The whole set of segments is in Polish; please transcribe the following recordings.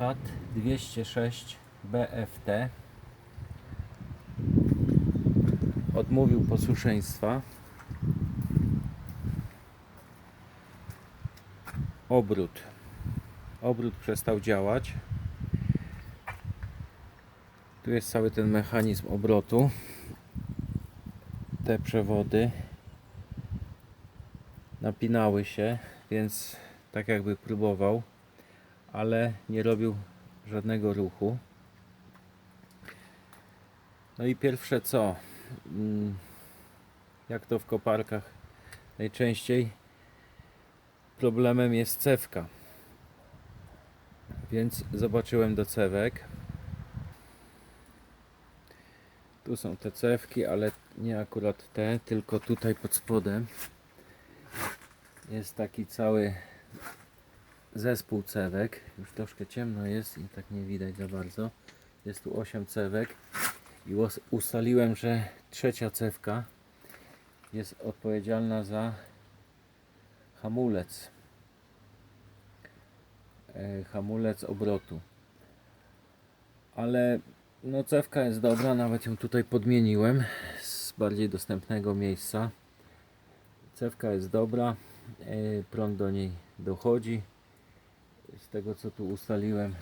CAT 206 BFT odmówił posłuszeństwa. Obrót. Obrót przestał działać. Tu jest cały ten mechanizm obrotu. Te przewody napinały się, więc tak jakby próbował, ale nie robił żadnego ruchu. No i pierwsze co? Mm, Jak to w koparkach najczęściej problemem jest cewka. Więc zobaczyłem do cewek. Tu są te cewki, ale nie akurat te, tylko tutaj pod spodem jest taki cały zespół cewek. Już troszkę ciemno jest i tak nie widać za bardzo. Jest tu 8 cewek i us- ustaliłem, że trzecia cewka jest odpowiedzialna za hamulec. E, hamulec obrotu. Ale no cewka jest dobra, nawet ją tutaj podmieniłem z bardziej dostępnego miejsca. Cewka jest dobra, e, prąd do niej dochodzi. Z tego co tu ustaliłem,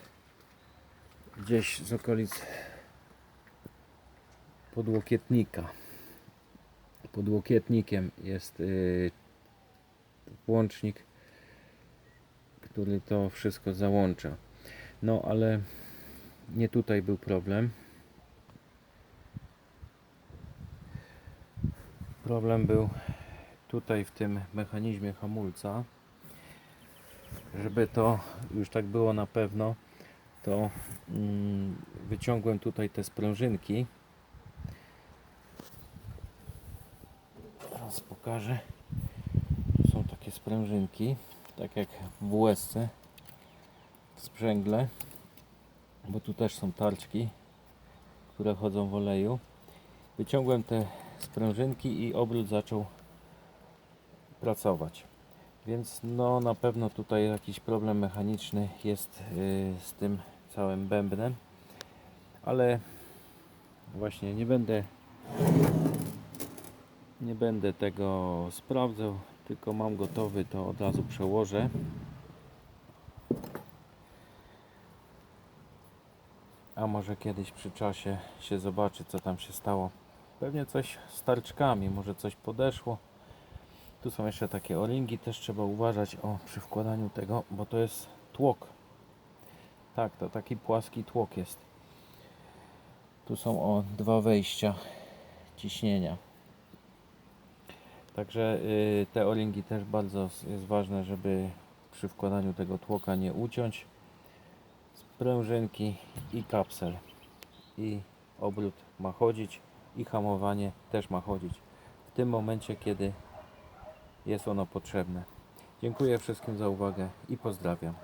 gdzieś z okolic podłokietnika. Pod łokietnikiem jest y, włącznik, który to wszystko załącza. No ale nie tutaj był problem. Problem był tutaj w tym mechanizmie hamulca. Żeby to już tak było na pewno, to mm, wyciągłem tutaj te sprężynki. Teraz pokażę. Tu są takie sprężynki, tak jak w WSC sprzęgle, bo tu też są tarczki, które chodzą w oleju. Wyciągłem te sprężynki i obrót zaczął pracować. Więc no na pewno tutaj jakiś problem mechaniczny jest yy, z tym całym bębnem. Ale właśnie nie będę nie będę tego sprawdzał, tylko mam gotowy, to od razu przełożę. A może kiedyś przy czasie się zobaczy, co tam się stało. Pewnie coś z tarczkami, może coś podeszło. Tu są jeszcze takie o-ringi, też trzeba uważać o przy wkładaniu tego, bo to jest tłok. Tak, to taki płaski tłok jest. Tu są o dwa wejścia ciśnienia. Także y, te o-ringi też bardzo jest ważne, żeby przy wkładaniu tego tłoka nie uciąć. Sprężynki i kapsel. I obrót ma chodzić i hamowanie też ma chodzić. W tym momencie, kiedy jest ono potrzebne. Dziękuję wszystkim za uwagę i pozdrawiam.